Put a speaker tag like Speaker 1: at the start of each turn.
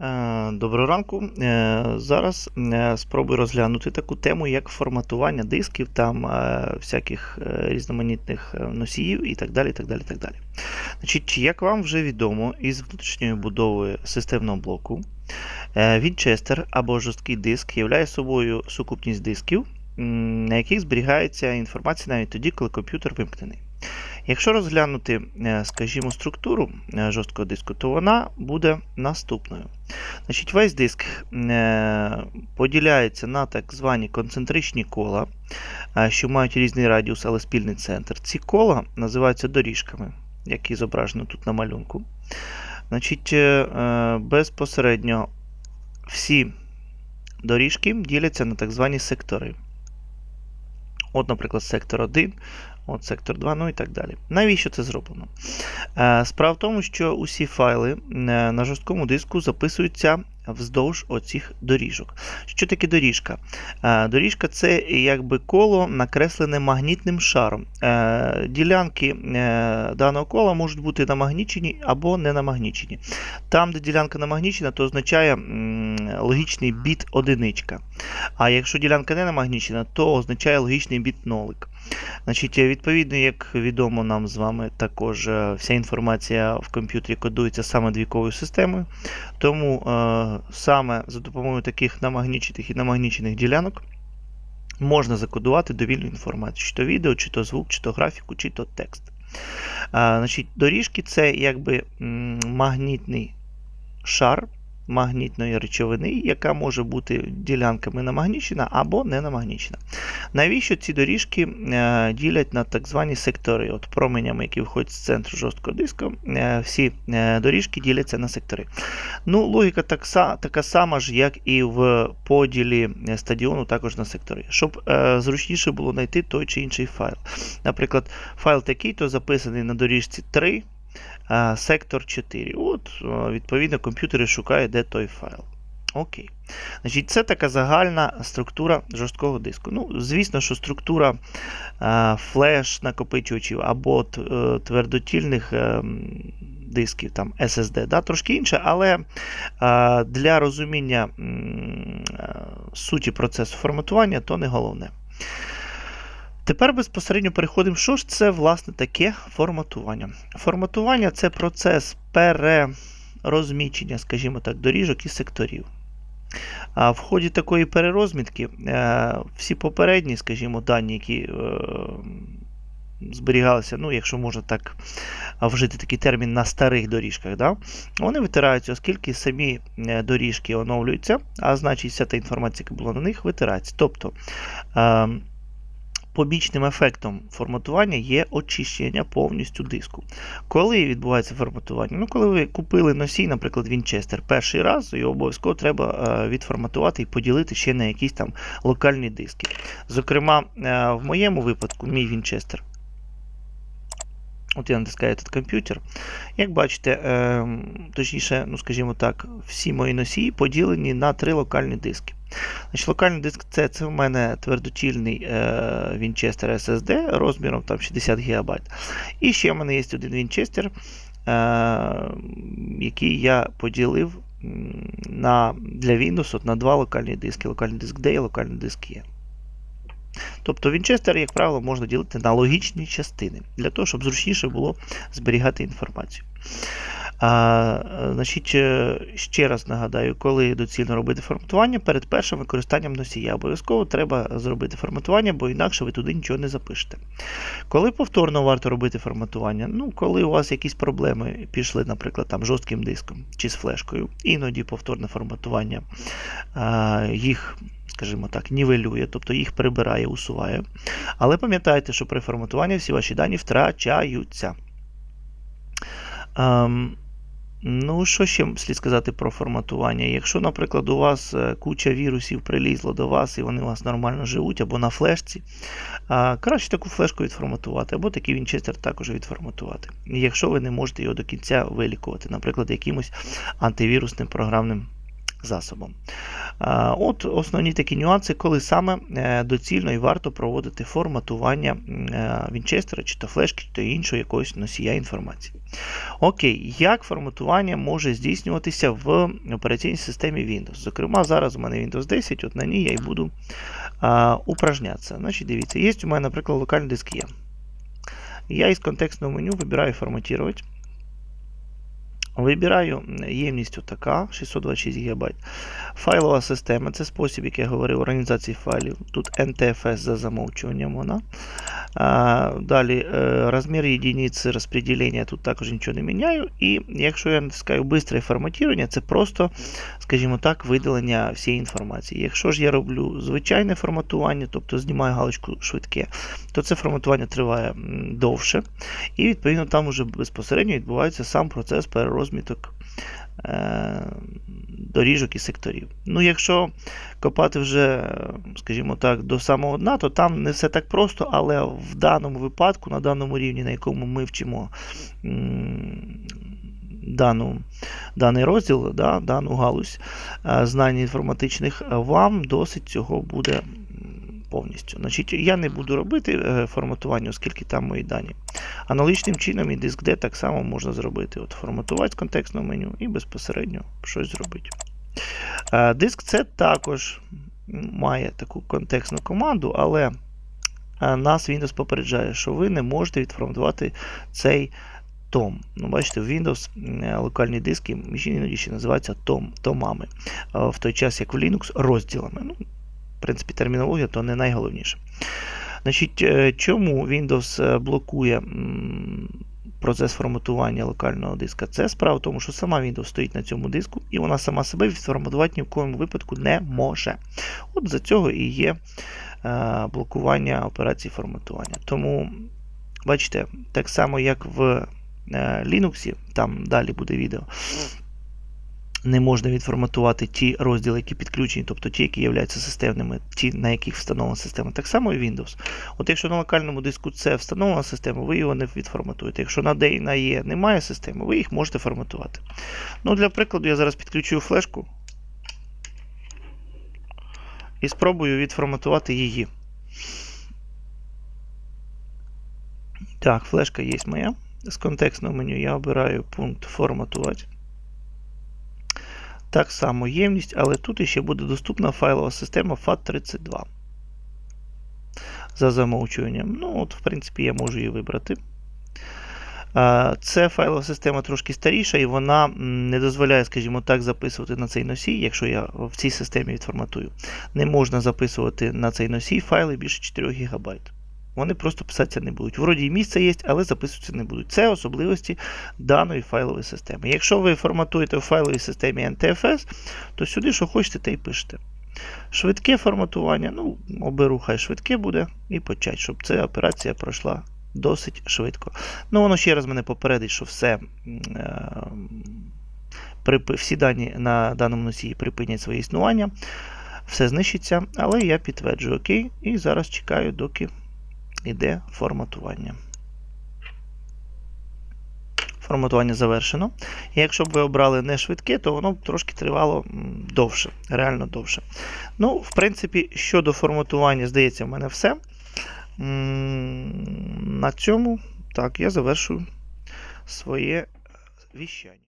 Speaker 1: Е, Доброго ранку. Е, Зараз е, спробую розглянути таку тему, як форматування дисків, там всяких різноманітних носіїв і так далі. так далі, так далі. Значить, як вам вже відомо, із внутрішньої будови системного блоку, Winchester або жорсткий диск являє собою сукупність дисків, на яких зберігається інформація навіть тоді, коли комп'ютер вимкнений. Якщо розглянути, е, скажімо, структуру е, жорсткого диску, то вона буде наступною. Значить, Весь диск е, поділяється на так звані концентричні кола, що мають різний радіус, але спільний центр. Ці кола називаються доріжками, які зображено тут на малюнку. Значить, безпосередньо всі доріжки діляться на так звані сектори. От, наприклад, сектор 1, от сектор 2, ну і так далі. Навіщо це зроблено? Е, Справа в тому, що усі файли е, на жорсткому диску записуються вздовж оцих доріжок. Що таке доріжка? Е, Доріжка це якби коло накреслене магнітним шаром. Е, Ділянки е, даного кола можуть бути намагнічені або не намагнічені. Там, де ділянка намагнічена, то означає логічний біт одиничка. А якщо ділянка не намагнічена, то означає логічний біт нолик. Значить, е, відповідно, як відомо нам з вами, також е, вся інформація в комп'ютері кодується саме двійковою системою. Тому е, саме за допомогою таких намагнічених і намагнічених ділянок можна закодувати довільну інформацію, чи то відео, чи то звук, чи то графіку, чи то текст. Е, значить, доріжки це якби магнітний шар магнітної речовини, яка може бути ділянками намагнічена або не намагнічена. Навіщо ці доріжки е, ділять на так звані сектори? От променями, які виходять з центру жорсткого диска, е, всі е, доріжки діляться на сектори. Ну, логіка так, така сама ж, як і в поділі стадіону, також на сектори. Щоб зручніше було знайти той чи інший файл. Наприклад, файл такий, то записаний на доріжці 3, а, сектор 4. От, е, відповідно, комп'ютер шукає, де той файл. Окей. Значить, це така загальна структура жорсткого диску. Ну, звісно, що структура е, флеш-накопичувачів або е, твердотільних дисків, там SSD, да, трошки інша, але для розуміння суті процесу форматування то не головне. Тепер безпосередньо переходимо, що ж це власне таке форматування. Форматування це процес перерозміщення, скажімо так, доріжок і секторів. А в ході такої перерозмітки е, всі попередні, скажімо, дані, які е, зберігалися, ну, якщо можна так вжити такий термін на старих доріжках, да, вони витираються, оскільки самі е, доріжки оновлюються, а значить вся та інформація, яка була на них, витирається. Тобто е, побічним ефектом форматування є очищення повністю диску. Коли відбувається форматування? Ну, коли ви купили носій, наприклад, Winchester перший раз, його обов'язково треба е, відформатувати і поділити ще на якісь там локальні диски. Зокрема, е, в моєму випадку, мій Winchester. От я натискаю этот комп'ютер. Як бачите, е, точніше, ну скажімо так, всі мої носії поділені на три локальні диски. Значить, локальний диск це, це в мене твердотільний е, Winchester SSD розміром там 60 ГБ. І ще в мене є один Winchester, е, який я поділив на, для Windows от на два локальні диски: локальний диск D і локальний диск E. Тобто Winchester, як правило, можна ділити на логічні частини, для того, щоб зручніше було зберігати інформацію. А, е, значить, е, ще раз нагадаю, коли доцільно робити форматування, перед першим використанням носія обов'язково треба зробити форматування, бо інакше ви туди нічого не запишете. Коли повторно варто робити форматування? Ну, коли у вас якісь проблеми пішли, наприклад, там жорстким диском чи з флешкою, іноді повторне форматування а, їх. Скажімо так, нівелює, тобто їх прибирає, усуває. Але пам'ятайте, що при форматуванні всі ваші дані втрачаються. Ем, ну, що ще слід сказати про форматування? Якщо, наприклад, у вас е, куча вірусів прилізла до вас і вони у вас нормально живуть, або на флешці, краще таку флешку відформатувати, або такий вінчестер також відформатувати. Якщо ви не можете його до кінця вилікувати, наприклад, якимось антивірусним програмним засобом. От основні такі нюанси, коли саме е, доцільно і варто проводити форматування е, Вінчестера, чи то флешки, чи то іншого якогось носія інформації. Окей, як форматування може здійснюватися в операційній системі Windows? Зокрема, зараз у мене Windows 10, от на ній я і буду упражнятися. Значить, дивіться, є у мене, наприклад, локальний диск є. Я із контекстного меню вибираю форматувати. Вибираю ємність отака, 626 ГБ. Файлова система це спосіб, як я говорив, організації файлів. Тут NTFS за замовчуванням вона. А, Далі е, розмір єдиниць розподілення, тут також нічого не міняю. І якщо я натискаю бистре форматування, це просто, скажімо так, видалення всієї інформації. Якщо ж я роблю звичайне форматування, тобто знімаю галочку швидке, то це форматування триває довше. І відповідно там вже безпосередньо відбувається сам процес перерозміток е, доріжок і секторів. Ну, якщо копати вже, скажімо так, до самого дна, то там не все так просто, але в даному випадку, на даному рівні, на якому ми вчимо дану, даний розділ, да, дану галузь е, знань інформатичних, вам досить цього буде повністю. Значить, я не буду робити е, форматування, оскільки там мої дані. Аналогічним чином і диск D так само можна зробити. От Форматувати з контекстного меню і безпосередньо щось зробити. Е, Диск C також має таку контекстну команду, але е, нас Windows попереджає, що ви не можете відформатувати цей том. Ну, Бачите, в Windows локальні диски іноді ще називаються том, томами, в той час як в Linux розділами. Ну, принципі, термінологія то не найголовніше. Значить, е, чому Windows е, блокує процес форматування локального диска? Це справа в тому, що сама Windows стоїть на цьому диску, і вона сама себе відформатувати ні в коєму випадку не може. От за цього і є е, блокування операцій форматування. Тому, бачите, так само, як в Linux, там далі буде відео. Не можна відформатувати ті розділи, які підключені, тобто ті, які являються системними, ті, на яких встановлена система. Так само і Windows. От якщо на локальному диску це встановлена система, ви його не відформатуєте. Якщо на D і E немає системи, ви їх можете форматувати. Ну, Для прикладу, я зараз підключу флешку і спробую відформатувати її. Так, флешка є моя. З контекстного меню я обираю пункт форматувати. Так само ємність, але тут ще буде доступна файлова система FAT32. За замовчуванням. Ну, от, в принципі, я можу її вибрати. Це файлова система трошки старіша, і вона не дозволяє, скажімо так, записувати на цей носій, якщо я в цій системі відформатую. Не можна записувати на цей носій файли більше 4 ГБ. Вони просто писатися не будуть. Вроді і місце є, але записуватися не будуть. Це особливості даної файлової системи. Якщо ви форматуєте в файловій системі NTFS, то сюди, що хочете, те й пишете. Швидке форматування, ну, оберу, хай швидке буде, і почать, щоб ця операція пройшла досить швидко. Ну, воно ще раз мене попередить, що все, е, всі дані на даному носії припинять своє існування, все знищиться, але я підтверджую ОК, і зараз чекаю, доки йде форматування. Форматування завершено. І якщо б ви обрали не швидке, то воно б трошки тривало довше, реально довше. Ну, в принципі, щодо форматування, здається, в мене все. На цьому так, я завершую своє віщання.